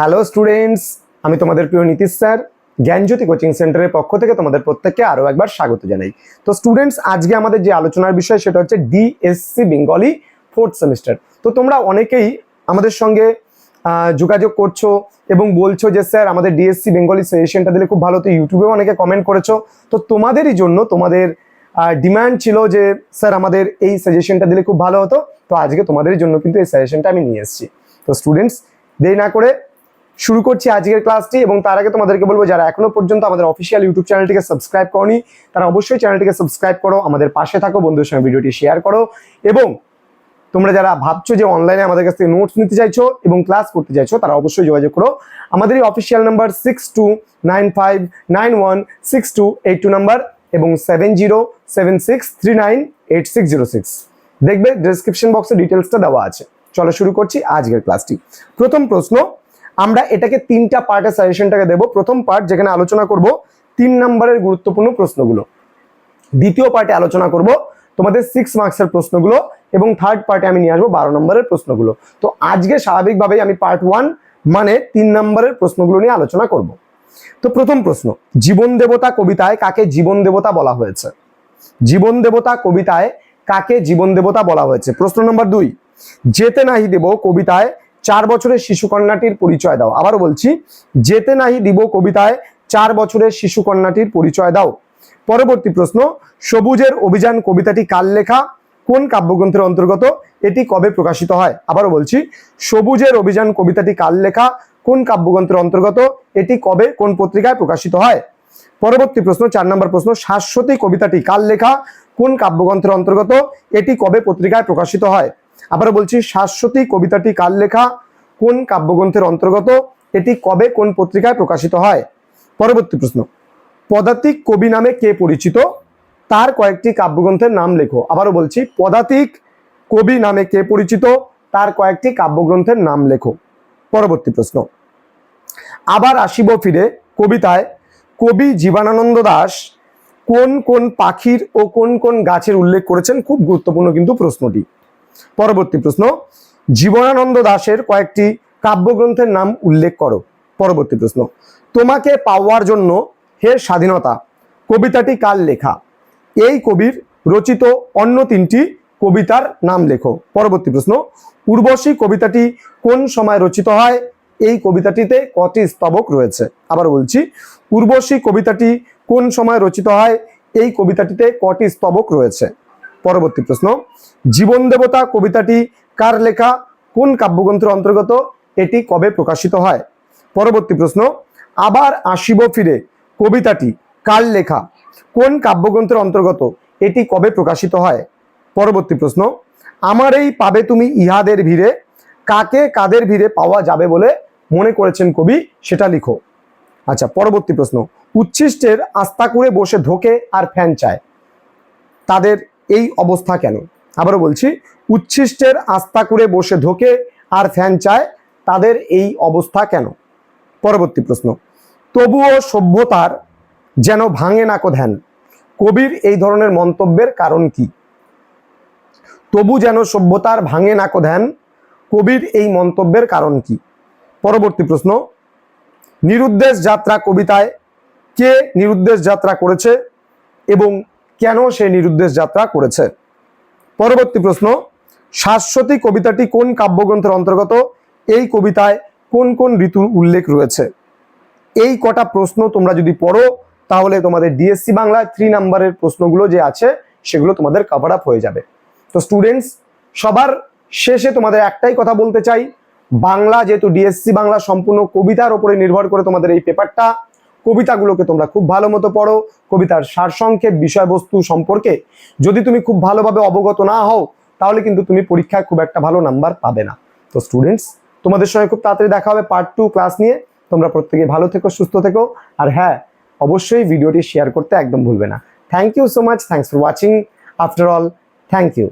Hello students আমি তোমাদের প্রিয় নীতিশ স্যার, জ্ঞানজ্যোতি কোচিং সেন্টারের পক্ষ থেকে তোমাদের প্রত্যেককে আরও একবার স্বাগত জানাই। তো স্টুডেন্টস আজকে আমাদের যে আলোচনার বিষয় সেটা হচ্ছে ডিএসসি বেঙ্গলি ফোর্থ সেমিস্টার তো তোমরা অনেকেই আমাদের সঙ্গে যোগাযোগ করছ এবং বলছো যে, স্যার, আমাদের ডিএসসি বেঙ্গলি সেশনটা দিলে খুব ভালো। তো ইউটিউবেও অনেকে কমেন্ট করেছ। তো তোমাদেরই জন্য তোমাদের ডিমান্ড ছিল যে, স্যার, আমাদের এই সাজেশনটা দিলে খুব ভালো হতো। তো আজকে তোমাদের জন্য কিন্তু এই সাজেশনটা আমি নিয়ে এসেছি। তো স্টুডেন্টস দেরি না করে শুরু করছি আজকের ক্লাসটি এবং তার আগে তোমাদেরকে বলব, যারা এখনও পর্যন্ত আমাদের অফিসিয়াল ইউটিউব চ্যানেলটিকে সাবস্ক্রাইব করনি, তারা অবশ্যই চ্যানেলটিকে সাবস্ক্রাইব করো, আমাদের পাশে থাকো, বন্ধুদের সঙ্গে ভিডিওটি শেয়ার করো এবং তোমরা যারা ভাবছ যে অনলাইনে আমাদের কাছ থেকে নোটস নিতে চাইছো এবং ক্লাস করতে চাইছো, তারা অবশ্যই যোগাযোগ করো। আমাদের এই official number six two nine five nine one six two eight two number এবং seven zero seven six three nine eight six zero six দেখবে ডিসক্রিপশন বক্সে ডিটেলসটা দেওয়া আছে। চলো শুরু করছি আজকের ক্লাসটি প্রথম প্রশ্ন আমরা এটাকে তিনটা পার্টে সাজেশনটাকে দেবো। প্রথম পার্ট যেখানে আলোচনা করব তিন নম্বরের গুরুত্বপূর্ণ প্রশ্নগুলো। দ্বিতীয় পার্টে আলোচনা করব তোমাদের সিক্স মার্কসের প্রশ্নগুলো এবং থার্ড পার্টে আমি নিয়ে আসব বারো নম্বরের প্রশ্নগুলো। তো আজকে স্বাভাবিকভাবেই আমি পার্ট ওয়ান মানে তিন নম্বরের প্রশ্নগুলো নিয়ে আলোচনা করব। তো প্রথম প্রশ্ন, জীবন দেবতা কবিতায় কাকে জীবন দেবতা বলা হয়েছে? জীবন দেবতা কবিতায় কাকে জীবন দেবতা বলা হয়েছে? প্রশ্ন নম্বর দুই, যেতে নাহি দেব কবিতায় চার বছরের শিশু কন্যাটির পরিচয় দাও। আবারও বলছি, যেতে নাহি দিব কবিতায়, চার বছরের শিশু কন্যাটির পরিচয় দাও। পরবর্তী প্রশ্ন, সবুজের অভিযান কবিতাটি কার লেখা? কোন কাব্যগ্রন্থের অন্তর্গত? এটি কবে প্রকাশিত হয়? আবারও বলছি, সবুজের অভিযান কবিতাটি কার লেখা? কোন কাব্যগ্রন্থের অন্তর্গত? এটি কবে, কোন পত্রিকায় প্রকাশিত হয়? পরবর্তী প্রশ্ন, চার নম্বর প্রশ্ন, শাশ্বতী কবিতাটি কার লেখা? কোন কাব্যগ্রন্থের অন্তর্গত? এটি কবে পত্রিকায় প্রকাশিত হয়? আবারও বলছি, শাশ্বতী কবিতাটি কার লেখা? কোন কাব্যগ্রন্থের অন্তর্গত? এটি কবে কোন পত্রিকায় প্রকাশিত হয়? পরবর্তী প্রশ্ন। পদাতিক কবি নামে কে পরিচিত? তার কয়েকটি কাব্যগ্রন্থের নাম লেখো। আবারও বলছি, পদাতিক কবি নামে কে পরিচিত? তার কয়েকটি কাব্যগ্রন্থের নাম লেখো। পরবর্তী প্রশ্ন। আবার আসিব ফিরে কবিতায়, কবি জীবনানন্দ দাস কোন কোন পাখির ও কোন কোন গাছের উল্লেখ করেছেন? খুব গুরুত্বপূর্ণ কিন্তু প্রশ্নটি। পরবর্তী প্রশ্ন, জীবনানন্দ দাশের কয়েকটি কাব্যগ্রন্থের নাম উল্লেখ করো। পরবর্তী প্রশ্ন, তোমাকে পাওয়ার জন্য হে স্বাধীনতা, কবিতাটি কার লেখা? এই কবির রচিত অন্য তিনটি কবিতার নাম লেখো। পরবর্তী প্রশ্ন, উর্বশী কবিতাটি কোন সময় রচিত হয়? এই কবিতাটিতে কটি স্তবক রয়েছে। আবার বলছি, উর্বশী কবিতাটি কোন সময় রচিত হয়? এই কবিতাটিতে কটি স্তবক রয়েছে। পরবর্তী প্রশ্ন, জীবন দেবতা কবিতাটি কার লেখা, কোন কাব্যগ্রন্থের অন্তর্গত, এটি কবে প্রকাশিত হয়? পরবর্তী প্রশ্ন, আবার আসিব ফিরে কবিতাটি কার লেখা, কোন কাব্যগ্রন্থের অন্তর্গত, এটি কবে প্রকাশিত হয়? পরবর্তী প্রশ্ন, আমার এই পাবে তুমি ইহাদের ভিড়ে, কাকে কাদের ভিড়ে পাওয়া যাবে বলে মনে করেছেন কবি, সেটা লিখো। আচ্ছা পরবর্তী প্রশ্ন, উচ্ছিষ্টের আস্থা করে বসে ধোকে আর ফ্যান চায়, তাদের এই অবস্থা কেন? আবারও বলছি, উচ্ছিষ্টের আস্থা করে বসে ধোকে আর ফ্যান চায় তাদের এই অবস্থা কেন? পরবর্তী প্রশ্ন, তবুও সভ্যতার যেন ভাঙে নাকো ধ্যান কবির এই ধরনের মন্তব্যের কারণ কি? তবু যেন সভ্যতার ভাঙে নাকো ধ্যান কবির এই মন্তব্যের কারণ কি? পরবর্তী প্রশ্ন, নিরুদ্দেশ যাত্রা কবিতায় কে নিরুদ্দেশ যাত্রা করেছে এবং কেন সে নিরুদ্দেশ যাত্রা করেছে? পরবর্তী প্রশ্ন, শাশ্বতী কবিতাটি কোন কাব্যগ্রন্থের অন্তর্গত? এই কবিতায় কোন কোন ঋতুর উল্লেখ রয়েছে? এই কটা প্রশ্ন তোমরা যদি পড়ো, তাহলে তোমাদের ডিএসসি বাংলা থ্রি নাম্বারের প্রশ্নগুলো যে আছে, সেগুলো তোমাদের কভার আপ হয়ে যাবে। তো স্টুডেন্টস সবার শেষে তোমাদের একটাই কথা বলতে চাই। বাংলা, যেহেতু ডিএসসি বাংলা সম্পূর্ণ কবিতার ওপরে নির্ভর করে তোমাদের এই পেপারটা কবিতাগুলোকে তোমরা খুব ভালো মতো পড়ো। কবিতার সারসংক্ষেপ বিষয়বস্তু সম্পর্কে যদি তুমি খুব ভালোভাবে অবগত না হও, তাহলে কিন্তু তুমি পরীক্ষায় খুব একটা ভালো নাম্বার পাবে না। তো স্টুডেন্টস তোমাদের সঙ্গে খুব তাড়াতাড়ি দেখা হবে পার্ট টু ক্লাস নিয়ে। তোমরা প্রত্যেকে ভালো থেকো, সুস্থ থেকো। আর হ্যাঁ অবশ্যই ভিডিওটি শেয়ার করতে একদম ভুলবে না। Thank you so much thanks for watching after all thank you